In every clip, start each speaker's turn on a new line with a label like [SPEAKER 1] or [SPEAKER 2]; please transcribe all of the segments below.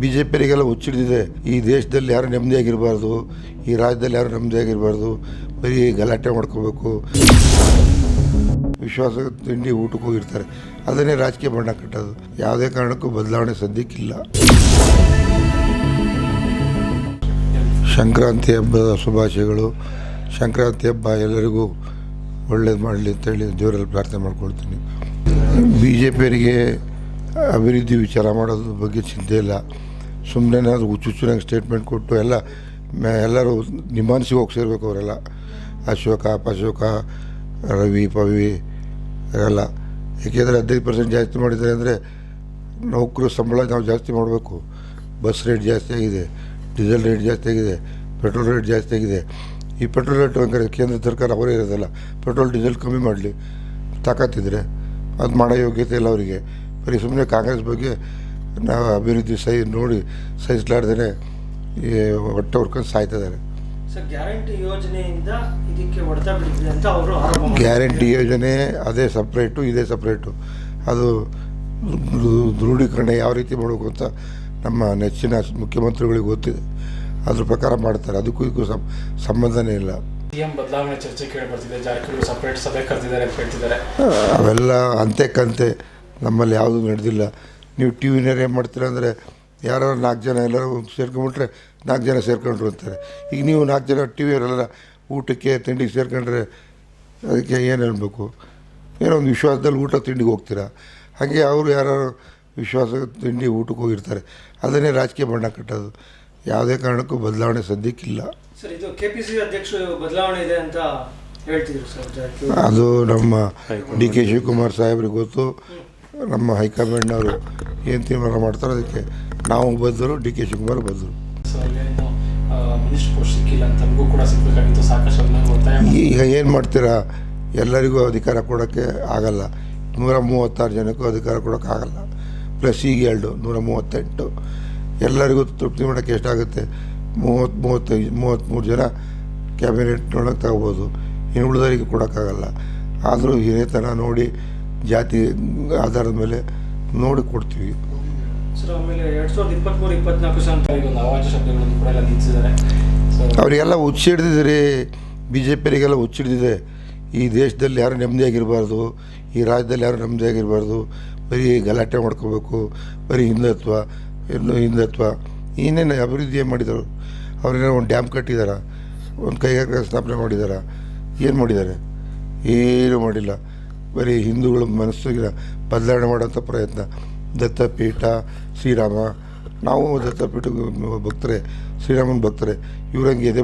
[SPEAKER 1] B J ಪಿಯರಿಗೆಲ್ಲ ಹುಚ್ಚಿಡಿದಿದೆ. ಈ ದೇಶದಲ್ಲಿ ಯಾರು ನೆಮ್ಮದಿಯಾಗಿರಬಾರ್ದು, ಈ ರಾಜ್ಯದಲ್ಲಿ ಯಾರು ನೆಮ್ಮದಿಯಾಗಿರಬಾರ್ದು, ಬರೀ ಗಲಾಟೆ ಮಾಡ್ಕೋಬೇಕು. ವಿಶ್ವಾಸ ತಿಂಡಿ ಊಟಕ್ಕೆ ಹೋಗಿರ್ತಾರೆ. ಅದನ್ನೇ ರಾಜಕೀಯ ಬಣ್ಣ ಕಟ್ಟೋದು. ಯಾವುದೇ ಕಾರಣಕ್ಕೂ ಬದಲಾವಣೆ ಸದ್ಯಕ್ಕಿಲ್ಲ. ಸಂಕ್ರಾಂತಿ ಹಬ್ಬದ ಶುಭಾಶಯಗಳು. ಸಂಕ್ರಾಂತಿ ಹಬ್ಬ ಎಲ್ಲರಿಗೂ ಒಳ್ಳೇದು ಮಾಡಲಿ ಅಂತೇಳಿ ದೇವರಲ್ಲಿ ಪ್ರಾರ್ಥನೆ ಮಾಡ್ಕೊಳ್ತೀನಿ. ಬಿ ಜೆ ಪಿಯವರಿಗೆ ಅಭಿವೃದ್ಧಿ ವಿಚಾರ ಮಾಡೋದ್ರ ಬಗ್ಗೆ ಚಿಂತೆ ಇಲ್ಲ. ಸುಮ್ಮನೆ ಹುಚ್ಚು ಹುಚ್ಚುಚ್ಚುನಾಗ ಸ್ಟೇಟ್ಮೆಂಟ್ ಕೊಟ್ಟು ಎಲ್ಲ ಎಲ್ಲರೂ ನಿಮಾನ್ಸಿಗೆ ಹೋಗಿ ಸೇರ್ಬೇಕು ಅವರೆಲ್ಲ. ಅಶೋಕ, ಪಶೋಕ, ರವಿ, ಪವಿ, ಎಲ್ಲ. ಏಕೆಂದರೆ ಹದಿನೈದು ಪರ್ಸೆಂಟ್ ಜಾಸ್ತಿ ಮಾಡಿದ್ದಾರೆ ಅಂದರೆ ನೌಕರು ಸಂಬಳ ನಾವು ಜಾಸ್ತಿ ಮಾಡಬೇಕು. ಬಸ್ ರೇಟ್ ಜಾಸ್ತಿ ಆಗಿದೆ ಡೀಸೆಲ್ ರೇಟ್ ಜಾಸ್ತಿ ಆಗಿದೆ ಪೆಟ್ರೋಲ್ ರೇಟ್ ಜಾಸ್ತಿ ಆಗಿದೆ. ಈ ಪೆಟ್ರೋಲ್ ರೇಟ್ ಹಂಗಾರೆ ಕೇಂದ್ರ ಸರ್ಕಾರ ಅವರೇ ಇರೋದಲ್ಲ ಪೆಟ್ರೋಲ್ ಡೀಸೆಲ್ ಕಮ್ಮಿ ಮಾಡಲಿ, ತಾಕತ್ತಿದ್ರೆ. ಅದು ಮಾಡೋ ಯೋಗ್ಯತೆ ಇಲ್ಲ ಅವರಿಗೆ. ಬರೀ ಸುಮ್ಮನೆ ಕಾಂಗ್ರೆಸ್ ಬಗ್ಗೆ ನಾವು ಅಭಿವೃದ್ಧಿ ಸಹಿ ನೋಡಿ ಸಹಿಸಲಾರ್ದೇ ಹೊಟ್ಟೆ ಹೊರ್ಕೊಂಡು ಸಾಯ್ತಿದ್ದಾರೆ
[SPEAKER 2] ಸರ್ ಗ್ಯಾರಂಟಿ ಯೋಜನೆಯಿಂದ ಇದಕ್ಕೆ ಹೊಡೆತ ಬಿದ್ದಿದೆ ಅಂತ ಅವರು ಆರೋಪ
[SPEAKER 1] ಗ್ಯಾರಂಟಿ ಯೋಜನೆ ಅದೇ ಸಪ್ರೇಟು ಇದೇ ಸಪ್ರೇಟು. ಅದು ದೃಢೀಕರಣ ಯಾವ ರೀತಿ ಮಾಡಬೇಕು ಅಂತ ನಮ್ಮ ನೆಚ್ಚಿನ ಮುಖ್ಯಮಂತ್ರಿಗಳಿಗೆ ಗೊತ್ತಿದೆ. ಅದ್ರ ಪ್ರಕಾರ ಮಾಡ್ತಾರೆ. ಅದಕ್ಕೂ ಇದಕ್ಕೂ ಸಂಬಂಧನೇ ಇಲ್ಲ.
[SPEAKER 3] ಬದಲಾವಣೆ ಚರ್ಚೆ ಕೇಳಿ ಬರ್ತಿದೆ. ಜಾರಕಿಹೊಳಿ ಸಪ್ರೇಟ್ ಸಭೆ ಕರೆದಿದ್ದಾರೆ ಅಂತ ಹೇಳ್ತಿದ್ದಾರೆ.
[SPEAKER 1] ಅವೆಲ್ಲ ಅಂತೆ ಕಂತೆ. ನಮ್ಮಲ್ಲಿ ಯಾವುದೂ ನಡೆದಿಲ್ಲ. ನೀವು ಟಿ ವಿನವ್ರು ಏನು ಮಾಡ್ತೀರ ಅಂದರೆ ಯಾರು ನಾಲ್ಕು ಜನ ಎಲ್ಲರೂ ಸೇರ್ಕೊಂಡ್ಬಿಟ್ರೆ ನಾಲ್ಕು ಜನ ಸೇರ್ಕೊಂಡ್ರು ಅಂತಾರೆ. ಈಗ ನೀವು ನಾಲ್ಕು ಜನ ಟಿ ವಿಯವರೆಲ್ಲ ಊಟಕ್ಕೆ ತಿಂಡಿಗೆ ಸೇರ್ಕೊಂಡ್ರೆ ಅದಕ್ಕೆ ಏನು ಹೇಳಬೇಕು? ಏನೋ ಒಂದು ವಿಶ್ವಾಸದಲ್ಲಿ ಊಟ ತಿಂಡಿಗೆ ಹೋಗ್ತೀರಾ? ಹಾಗೆ ಅವರು ಯಾರು ವಿಶ್ವಾಸ ತಿಂಡಿ ಊಟಕ್ಕೆ ಹೋಗಿರ್ತಾರೆ. ಅದನ್ನೇ ರಾಜಕೀಯ ಬಣ್ಣ ಕಟ್ಟೋದು. ಯಾವುದೇ ಕಾರಣಕ್ಕೂ ಬದಲಾವಣೆ ಸದ್ಯಕ್ಕಿಲ್ಲ.
[SPEAKER 2] ಸರ್ ಇದು ಕೆಪಿಸಿ ಅಧ್ಯಕ್ಷರು ಬದಲಾವಣೆ ಇದೆ ಅಂತ ಹೇಳ್ತಿದ್ರು ಸರ್
[SPEAKER 1] ಅದು ನಮ್ಮ ಡಿ ಕೆ ಶಿವಕುಮಾರ್ ಸಾಹೇಬ್ರಿಗೆ ಗೊತ್ತು. ನಮ್ಮ ಹೈಕಮಾಂಡ್ನವರು ಏನು ತೀರ್ಮಾನ ಮಾಡ್ತಾರೋ ಅದಕ್ಕೆ ನಾವು ಬದ್ದರು ಡಿ ಕೆ ಶಿವಕುಮಾರ್ ಬದ್ದರು ಈಗ ಏನು ಮಾಡ್ತೀರಾ? ಎಲ್ಲರಿಗೂ ಅಧಿಕಾರ ಕೊಡೋಕ್ಕೆ ಆಗಲ್ಲ. ನೂರ ಮೂವತ್ತಾರು ಜನಕ್ಕೂ ಅಧಿಕಾರ ಕೊಡೋಕ್ಕಾಗಲ್ಲ ಪ್ಲಸ್ ಈಗ ಎರಡು ನೂರ ಮೂವತ್ತೆಂಟು. ಎಲ್ಲರಿಗೂ ತೃಪ್ತಿ ಮಾಡೋಕ್ಕೆ ಎಷ್ಟಾಗುತ್ತೆ? ಮೂವತ್ತು ಮೂವತ್ತೈದು ಮೂವತ್ತ್ಮೂರು ಜನ ಕ್ಯಾಬಿನೆಟ್ ಕ್ಯಾಬಿನೆಟ್ನೊಳಗೆ ತಗೋಬೋದು ಇನ್ನು ಉಳಿದವರಿಗೆ ಕೊಡೋಕ್ಕಾಗಲ್ಲ ಆದರೂ ಹಿರಿಯತನ ನೋಡಿ ಜಾತಿ ಆಧಾರದ ಮೇಲೆ ನೋಡಿ ಕೊಡ್ತೀವಿ. ಅವರಿಗೆಲ್ಲ ಹುಚ್ಚಿಡ್ದಿದ್ರಿ ಬಿ ಜೆ ಪಿಯವರಿಗೆಲ್ಲ ಹುಚ್ಚಿಡ್ದಿದೆ ಈ ದೇಶದಲ್ಲಿ ಯಾರು ನೆಮ್ಮದಿಯಾಗಿರಬಾರ್ದು ಈ ರಾಜ್ಯದಲ್ಲಿ ಯಾರು ನೆಮ್ಮದಿಯಾಗಿರಬಾರ್ದು ಬರೀ ಗಲಾಟೆ ಮಾಡ್ಕೋಬೇಕು ಬರೀ ಹಿಂದುತ್ವ ಇನ್ನು ಹಿಂದುತ್ವ ಏನೇನು ಅಭಿವೃದ್ಧಿ ಏನು ಮಾಡಿದರು? ಅವ್ರೇನೋ ಒಂದು ಡ್ಯಾಮ್ ಕಟ್ಟಿದಾರ ಒಂದು ಕೈಗಾರಿಕೆ ಸ್ಥಾಪನೆ ಮಾಡಿದಾರ ಏನು ಮಾಡಿದ್ದಾರೆ ಏನೂ ಮಾಡಿಲ್ಲ. ಬರೀ ಹಿಂದೂಗಳ ಮನಸ್ಸಿಗೆ ಬದಲಾವಣೆ ಮಾಡೋಂಥ ಪ್ರಯತ್ನ. ದತ್ತಪೀಠ, ಶ್ರೀರಾಮ, ನಾವು ದತ್ತಪೀಠ ಭಕ್ತರೆ, ಶ್ರೀರಾಮನ ಭಕ್ತರೆ, ಇವ್ರಂಗೆ ಎದೆ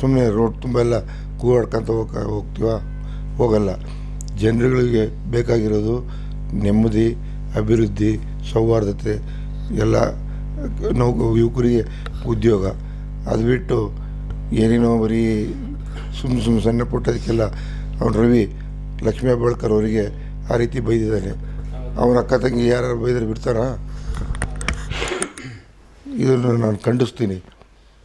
[SPEAKER 1] ಸುಮ್ಮನೆ ರೋಡ್ ತುಂಬ ಎಲ್ಲ ಕೂಗಾಡ್ಕೊಂತ ಹೋಗ ಹೋಗ್ತೀವ? ಹೋಗಲ್ಲ. ಜನರುಗಳಿಗೆ ಬೇಕಾಗಿರೋದು ನೆಮ್ಮದಿ, ಅಭಿವೃದ್ಧಿ, ಸೌಹಾರ್ದತೆ, ಎಲ್ಲ ನೌಕ ಯುವಕರಿಗೆ ಉದ್ಯೋಗ. ಅದು ಬಿಟ್ಟು ಏನೇನೋ ಬರೀ ಸುಮ್ಮ ಸುಮ್ಮ ಸಣ್ಣ ಪುಟ್ಟದಕ್ಕೆಲ್ಲ ಅವ್ನು ರವಿ ಲಕ್ಷ್ಮೀ ಹೆಬ್ಬಾಳ್ಕರ್ ಅವರಿಗೆ ಆ ರೀತಿ ಬೈದಿದ್ದಾನೆ. ಅವನ ಅಕ್ಕ ತಂಗಿ ಯಾರು ಬೈದರೆ ಬಿಡ್ತಾರಾ? ಇದನ್ನು ನಾನು ಖಂಡಿಸ್ತೀನಿ.